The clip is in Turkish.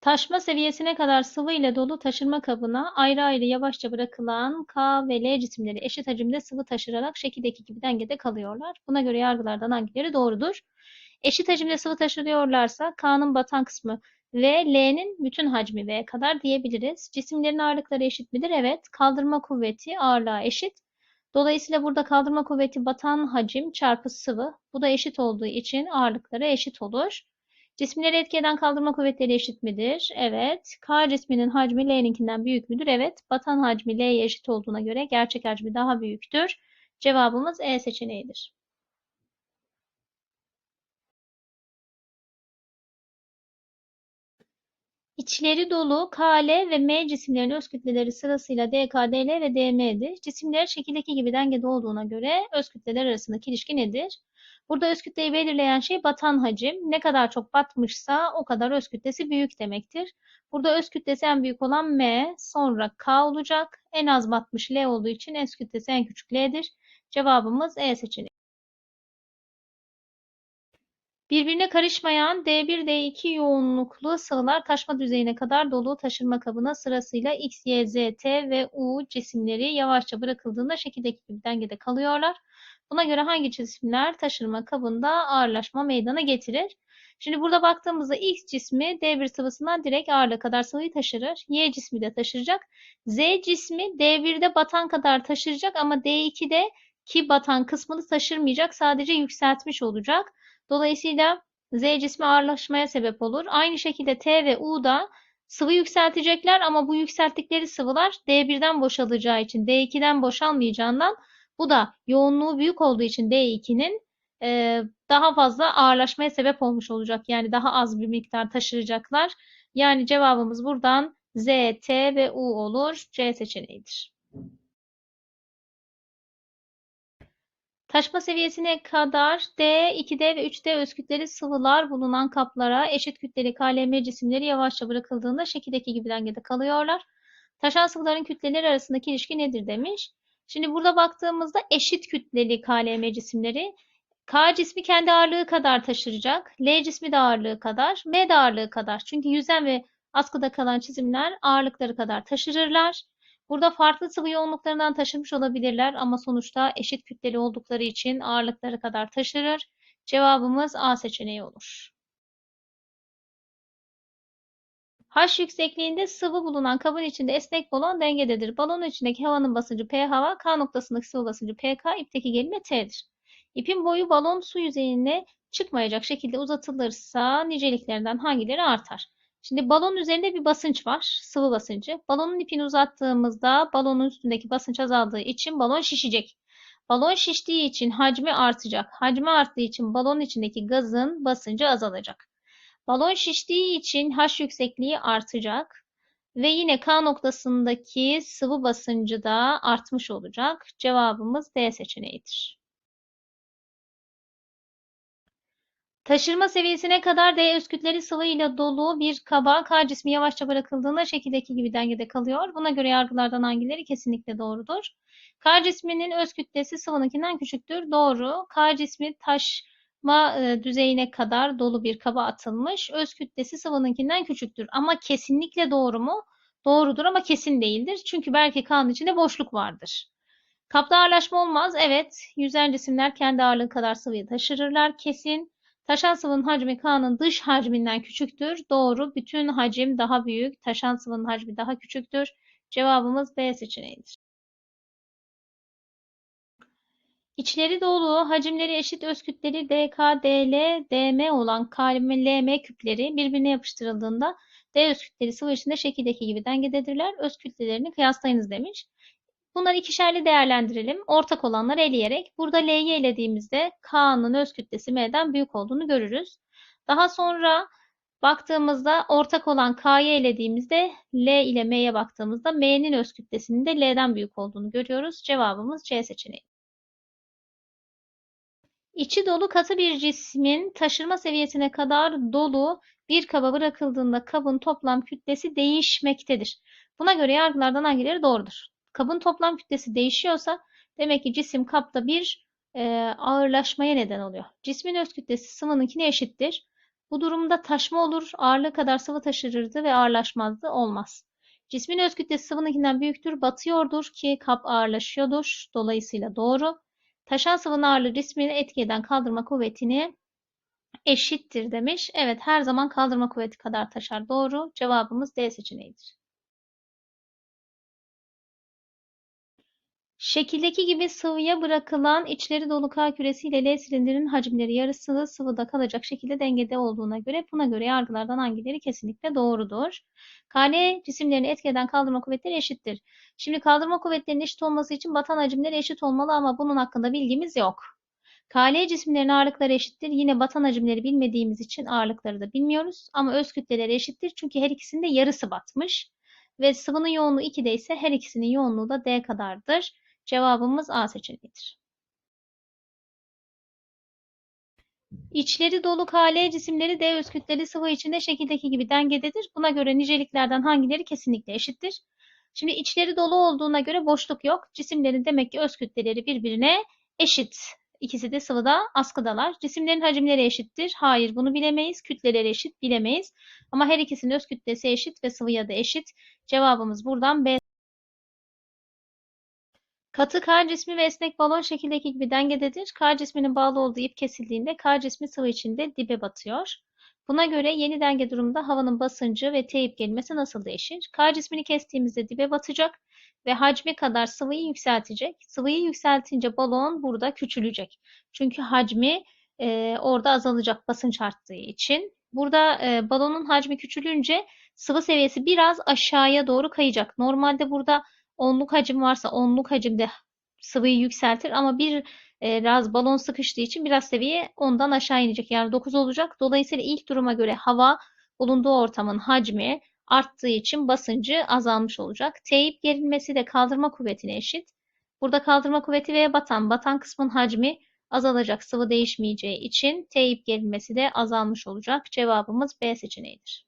Taşma seviyesine kadar sıvı ile dolu taşırma kabına ayrı ayrı yavaşça bırakılan K ve L cisimleri eşit hacimde sıvı taşırarak şekildeki gibi dengede kalıyorlar. Buna göre yargılardan hangileri doğrudur? Eşit hacimde sıvı taşırıyorlarsa K'nın batan kısmı ve L'nin bütün hacmi V kadar diyebiliriz. Cisimlerin ağırlıkları eşit midir? Evet. Kaldırma kuvveti ağırlığa eşit. Dolayısıyla burada kaldırma kuvveti batan hacim çarpı sıvı. Bu da eşit olduğu için ağırlıkları eşit olur. Cisimleri etki eden kaldırma kuvvetleri eşit midir? Evet. K cisminin hacmi L'ninkinden büyük müdür? Evet. Batan hacmi L'ye eşit olduğuna göre gerçek hacmi daha büyüktür. Cevabımız E seçeneğidir. İçleri dolu KL ve M cisimlerin öz kütleleri sırasıyla DK, DL ve DM'dir. Cisimler şekildeki gibi dengede olduğuna göre öz kütleler arasındaki ilişki nedir? Burada öz kütleyi belirleyen şey batan hacim. Ne kadar çok batmışsa o kadar öz kütlesi büyük demektir. Burada öz kütlesi en büyük olan M, sonra K olacak. En az batmış L olduğu için öz kütlesi en küçük L'dir. Cevabımız E seçeneği. Birbirine karışmayan D1, D2 yoğunluklu sıvılar taşma düzeyine kadar dolu taşırma kabına sırasıyla X, Y, Z, T ve U cisimleri yavaşça bırakıldığında şekildeki gibi dengede kalıyorlar. Buna göre hangi cisimler taşırma kabında ağırlaşma meydana getirir? Şimdi burada baktığımızda X cismi D1 sıvısından direkt ağırlığı kadar sıvıyı taşırır. Y cismi de taşıracak. Z cismi D1'de batan kadar taşıracak ama D2'de ki batan kısmını taşırmayacak. Sadece yükseltmiş olacak. Dolayısıyla Z cismi ağırlaşmaya sebep olur. Aynı şekilde T ve U da sıvı yükseltecekler ama bu yükselttikleri sıvılar D1'den boşalacağı için D2'den boşalmayacağından bu da yoğunluğu büyük olduğu için D2'nin e, daha fazla ağırlaşmaya sebep olmuş olacak. Yani daha az bir miktar taşıracaklar. Yani cevabımız buradan Z, T ve U olur. C seçeneğidir. Taşma seviyesine kadar D, 2D ve 3D öz kütleli sıvılar bulunan kaplara eşit kütleli KLM cisimleri yavaşça bırakıldığında şekildeki gibi dengede kalıyorlar. Taşan sıvıların kütleleri arasındaki ilişki nedir demiş. Şimdi burada baktığımızda eşit kütleli KLM cisimleri K cismi kendi ağırlığı kadar taşıracak. L cismi de ağırlığı kadar. M de ağırlığı kadar. Çünkü yüzen ve askıda kalan çizimler ağırlıkları kadar taşırırlar. Burada farklı sıvı yoğunluklarından taşımış olabilirler ama sonuçta eşit kütleli oldukları için ağırlıkları kadar taşırır. Cevabımız A seçeneği olur. H yüksekliğinde sıvı bulunan kabın içinde esnek balon dengededir. Balonun içindeki havanın basıncı P hava, K noktasındaki sıvı basıncı PK, ipteki gerilme T'dir. İpin boyu balon su yüzeyine çıkmayacak şekilde uzatılırsa niceliklerinden hangileri artar? Şimdi balon üzerinde bir basınç var, sıvı basıncı. Balonun ipini uzattığımızda balonun üstündeki basınç azaldığı için balon şişecek. Balon şiştiği için hacmi artacak. Hacmi arttığı için balonun içindeki gazın basıncı azalacak. Balon şiştiği için H yüksekliği artacak. Ve yine K noktasındaki sıvı basıncı da artmış olacak. Cevabımız D seçeneğidir. Taşırma seviyesine kadar D öz kütleli sıvı ile dolu bir kaba K cismi yavaşça bırakıldığında şekildeki gibi dengede kalıyor. Buna göre yargılardan hangileri kesinlikle doğrudur? K cisminin öz kütlesi sıvınınkinden küçüktür. Doğru. K cismi taşma e, düzeyine kadar dolu bir kaba atılmış. Öz kütlesi sıvınınkinden küçüktür. Ama kesinlikle doğru mu? Doğrudur ama kesin değildir. Çünkü belki K'nın içinde boşluk vardır. Kapta ağırlaşma olmaz. Evet. Yüzen cisimler kendi ağırlığı kadar sıvıyı taşırırlar. Kesin. Taşan sıvının hacmi K'nın dış hacminden küçüktür. Doğru. Bütün hacim daha büyük. Taşan sıvının hacmi daha küçüktür. Cevabımız B seçeneğidir. İçleri dolu, hacimleri eşit öz kütleli DK, DL, DM olan KLM küpleri birbirine yapıştırıldığında D öz kütleli sıvı içinde şekildeki gibi dengededirler. Öz kütlelerini kıyaslayınız demiş. Bunları ikişerli değerlendirelim. Ortak olanları eleyerek. Burada L'yi elediğimizde K'nın öz kütlesi M'den büyük olduğunu görürüz. Daha sonra baktığımızda ortak olan K'yı elediğimizde L ile M'ye baktığımızda M'nin öz kütlesinin de L'den büyük olduğunu görüyoruz. Cevabımız C seçeneği. İçi dolu katı bir cismin taşırma seviyesine kadar dolu bir kaba bırakıldığında kabın toplam kütlesi değişmektedir. Buna göre yargılardan hangileri doğrudur? Kabın toplam kütlesi değişiyorsa demek ki cisim kapta bir e, ağırlaşmaya neden oluyor. Cismin öz kütlesi sıvınınkine eşittir. Bu durumda taşma olur, ağırlığı kadar sıvı taşırırdı ve ağırlaşmazdı. Olmaz. Cismin öz kütlesi sıvınınkinden büyüktür, batıyordur ki kap ağırlaşıyordur. Dolayısıyla doğru. Taşan sıvının ağırlığı cismini etki eden kaldırma kuvvetini eşittir demiş. Evet her zaman kaldırma kuvveti kadar taşar. Doğru. Cevabımız D seçeneğidir. Şekildeki gibi sıvıya bırakılan içleri dolu K küresi ile L silindirin hacimleri yarısı sıvıda kalacak şekilde dengede olduğuna göre buna göre yargılardan hangileri kesinlikle doğrudur? KL cisimlerini etki eden kaldırma kuvvetleri eşittir. Şimdi kaldırma kuvvetlerinin eşit olması için batan hacimleri eşit olmalı ama bunun hakkında bilgimiz yok. KL cisimlerin ağırlıkları eşittir. Yine batan hacimleri bilmediğimiz için ağırlıkları da bilmiyoruz. Ama öz kütleleri eşittir. Çünkü her ikisinde yarısı batmış. Ve sıvının yoğunluğu 2'de ise her ikisinin yoğunluğu da D kadardır. Cevabımız A seçeneğidir. İçleri dolu KL cisimleri D öz kütleli sıvı içinde şekildeki gibi dengededir. Buna göre niceliklerden hangileri kesinlikle eşittir? Şimdi içleri dolu olduğuna göre boşluk yok. Cisimlerin demek ki öz kütleleri birbirine eşit. İkisi de sıvıda askıdalar. Cisimlerin hacimleri eşittir. Hayır bunu bilemeyiz. Kütleleri eşit bilemeyiz. Ama her ikisinin öz kütlesi eşit ve sıvıya da eşit. Cevabımız buradan B. Katı K cismi ve esnek balon şekildeki gibi dengededir. K cisminin bağlı olduğu ip kesildiğinde K cismi sıvı içinde dibe batıyor. Buna göre yeni denge durumunda havanın basıncı ve T ip gerilmesi nasıl değişir? K cismini kestiğimizde dibe batacak ve hacmi kadar sıvıyı yükseltecek. Sıvıyı yükseltince balon burada küçülecek. Çünkü hacmi e, orada azalacak basınç arttığı için. Burada e, balonun hacmi küçülünce sıvı seviyesi biraz aşağıya doğru kayacak. Normalde burada onluk hacim varsa onluk hacimde sıvıyı yükseltir ama bir e, biraz balon sıkıştığı için biraz seviye ondan aşağı inecek. Yani 9 olacak. Dolayısıyla ilk duruma göre hava bulunduğu ortamın hacmi arttığı için basıncı azalmış olacak. Teyip gerilmesi de kaldırma kuvvetine eşit. Burada kaldırma kuvveti ve batan, batan kısmın hacmi azalacak sıvı değişmeyeceği için teyip gerilmesi de azalmış olacak. Cevabımız B seçeneğidir.